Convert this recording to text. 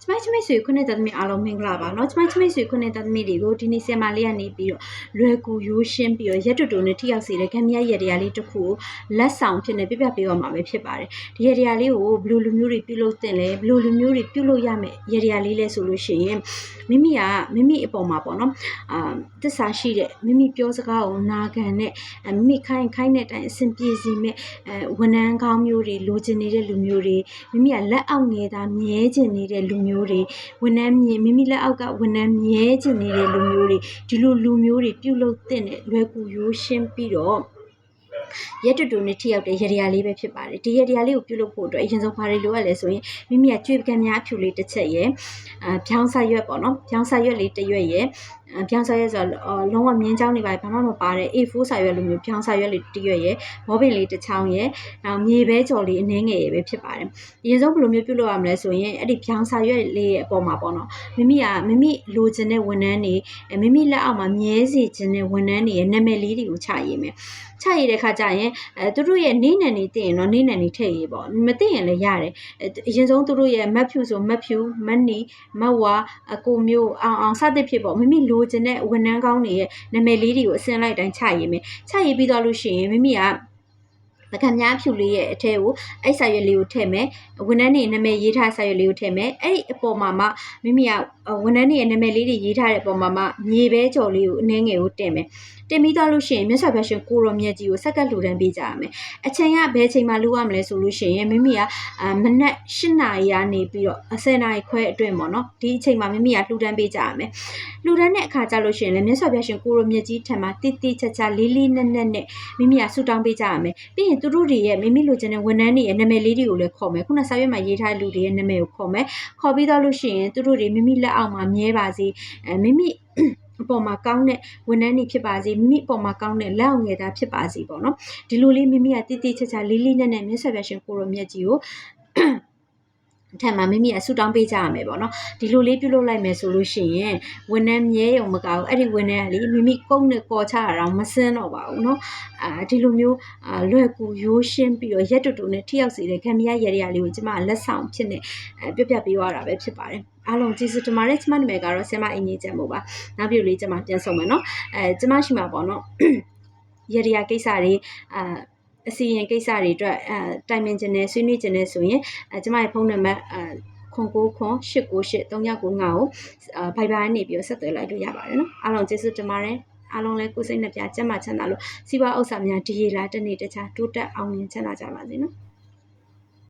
ကျမချမိတ်ဆွေခုနှစ်သက်သမီးအားလုံးမင်္ဂလာပါเนาะကျမချမိတ်ဆွေခုနှစ်သက်သမီးတွေကိုဒီနေ့ဆင်မလေးကနေပြီးတော့လွယ်ကူရိုးရှင်းပြီးတော့ရက်တူတူနဲ့ထိရောက်စေတဲ့ခမရရက်တရားလေးတစ်ခုကိုလက်ဆောင်ဖြစ်နေပြပြပေးရမှာပဲဖြစ်ပါတယ်ဒီရက်တရားလေးကိုဘယ်လိုလူမျိုးတွေပြုလုပ်တင်လဲဘယ်လိုလူမျိုးတွေပြုလုပ်ရမယ်ရက်တရားလေးလဲဆိုလို့ရှိရင်မိမိကမိမိအပေါ်မှာပေါ့နော်အာတစ္ဆာရှိတဲ့မိမိပြောစကားကိုနာခံတဲ့အဲမိမိခိုင်းခိုင်းတဲ့အတိုင်းအဆင်ပြေစီမဲ့အဲဝန်ထမ်းကောင်းမျိုးတွေလိုချင်နေတဲ့လူမျိုးတွေမိမိကလက်အောက်ငယ်သားမြဲချင်နေတဲ့လူမျိုး ိုးတွေဝန်ထမ်းမြင်မိမိလက်အောက်ကဝန်ထမ်းမြဲချင်နေတဲ့လူမျိုးတွေဒီလိုလူမျိုးတွေပြုလုပ်တဲ့လွယ်ကူရိုးရှင်းပြီးတော့ရက်တူတူနဲ့ထိရောက်တဲ့ရရလေးပဲဖြစ်ပါတယ်ဒီရရလေးကိုပြုလုပ်ဖို့အတွက်အရင်ဆုံးဘာတွေလိုအပ်လဲဆိုရင်မိမိကကြွေပကံများအဖြူလေးတစ်ချက်ရယ်အာဖြောင်းစာရွက်ပေါ့နော်ဖြောင်းစာရွက်လေးတစ်ရွက်ရယ်အ ပြောင်းစာရွက်ဆိုတော့လုံးဝမြင်းချောင်းနေပါဘာမှမပါတဲ့ A4 စာရွက်လိုမျိုးပြောင်းစာရွက်လေးတစ်ရွက်ရယ်မောပင်လေးတစ်ချောင်းရယ်နောက်မြေပဲကြော်လေးအနှင်းငယ်ရယ်ပဲဖြစ်ပါတယ်အရင်ဆုံးဘယ်လိုမျိုးပြုလုပ်ရမလဲဆိုရင်အဲ့ဒီပြောင်းစာရွက်လေးရဲ့အပေါ်မှာပေါ့နော်မိမိကမိမိလိုချင်တဲ့ဝန်ထမ်းတွေမိမိလက်အောက်မှာမြဲစီခြင်းတဲ့ဝန်ထမ်းတွေရဲ့နာမည်လေးတွေကိုချရေးမယ်ချရတဲ့ခါကျရင်အဲသူတို့ရဲ့နေနံနေသိရင်တော့နေနံနေထည့်ရေးပေါ့မသိရင်လည်းရတယ်အရင်ဆုံးသူတို့ရဲ့မတ်ဖြူဆိုမတ်ဖြူမတ်နီမတ်ဝါအကိုမျိုးအောင်အောင်စသဖြင့်ပေါ့မိမိလိုချင်တဲ့ဝန်ထမ်းကောင်းတွေရဲ့နာမည်လေးတွေကိုအစင်လိုက်တိုင်းချရေးမယ်ချရေးပြီးတော့လို့ရှိရင်မိမိက ပကံများဖြူလေးရဲ့အထဲကိုအဲ့စာရွက်လေးကိုထည့်မယ်ဝန်ထမ်းတွေနာမည်ရေးထားစာရွက်လေးကိုထည့်မယ်အဲ့ဒီအပေါ်မှာမှမိမိကဝန်ထမ်းတွေရဲ့နာမည်လေးတွေရေးထားတဲ့အပေါ်မှာမှမြေပဲကြော်လေးကိုအနှဲငယ်ကိုတင်မယ်တင်ပြီးတော့လို့ရှိရင်မြတ်စွာဘုရားရှင်ကိုရောမြတ်ကြီးကိုစက္ကပ်လှူဒန်းပေးကြရမယ်အချိန်ကဘယ်ချိန်မှလှူရမလဲဆိုလို့ရှိရင်မိမိကမနက်၈နာရီကနေပြီးတော့10နာရီခွဲအတွင်းပေါ့နော်ဒီအချိန်မှာမိမိကလှူဒန်းပေးကြရမယ်လှူဒန်းတဲ့အခါကျလို့ရှိရင်လည်းမြတ်စွာဘုရားရှင်ကိုရောမြတ်ကြီးထံမှာတိတိကျကျလေးလေးနက်နက်နဲ့မိမိကဆူတောင်းပေးကြရမယ်ပြီးရင်သူတို့တွေရဲ့မိမိလိုချင်တဲ့ဝန်ထမ်းတွေရဲ့နာမည်လေးတွေကိုလည်းခေါ်မယ်ခုနစာရွက်မှာရေးထားတဲ့လူတွေရဲ့နာမည်ကိုခေါ်မယ်ခေါ်ပြီးတော့လို့ရှိရင်သူတို့တွေမိမိလက်အောက်မှာမြဲပါစေအဲမိမိအပေါ်မှာကောင်းတဲ့ဝန်ထမ်းတွေဖြစ်ပါစေမိမိအပေါ်မှာကောင်းတဲ့လက်အောင်ငယ်သားဖြစ်ပါစေပေါ့နော်ဒီလိုလေးမိမိကတိတိကျကျလေးလေးနက်နက်မြတ်စွာဘုရားရှင်ကိုရောမြတ်ကြီးကို ထက်မှာမိမိကဆူတောင်းပေးကြရမယ်ပေါ့နော်ဒီလိုလေးပြုလုပ်လိုက်မယ်ဆိုလို့ရှိရင်ဝန်ထမ်းမြဲရုံမကဘူးအဲ့ဒီဝန်ထမ်းကလေမိမိကုန်းနဲ့ကော်ချရအောင်မစင်းတော့ပါဘူးเนาะအာဒီလိုမျိုးအာလွယ်ကူရိုးရှင်းပြီးတော့ရက်တူတူနဲ့ထိရောက်စေတဲ့ခံမရရရလေးကိုကျမလက်ဆောင်ဖြစ်နေပြပြပေးရတာပဲဖြစ်ပါတယ်အားလုံးကျေးဇူးတင်ပါတယ်ကျမနာမည်ကတော့ဆင်မအင်ကြီးကျန်မို့ပါနောက်ပြီးလေးကျမပြန်ဆောင်မယ်เนาะအဲကျမရှိမှာပေါ့เนาะရရကိစ္စတွေအာ အစီရင်ကိစ္စတွေအတွက်အဲတိုင်ပင်ခြင်းနဲ့ဆွေးနွေးခြင်းနဲ့ဆိုရင်အဲကျမရဲ့ဖုန်းနံပါတ်အဲခွန်ကိုခွန်898 3995ကိုအာ Viber နဲ့ပြီးတော့ဆက်သွယ်လိုက်လို့ရပါတယ်နော်အားလုံးကျေးဇူးတင်ပါတယ်အားလုံးလည်းကိုယ်စိတ်နှပြကျန်းမာချမ်းသာလို့စီးပွားဥစ္စာများဒီရေလာတနေ့တခြားတိုးတက်အောင်မြင်ချမ်းသာကြပါစေနော်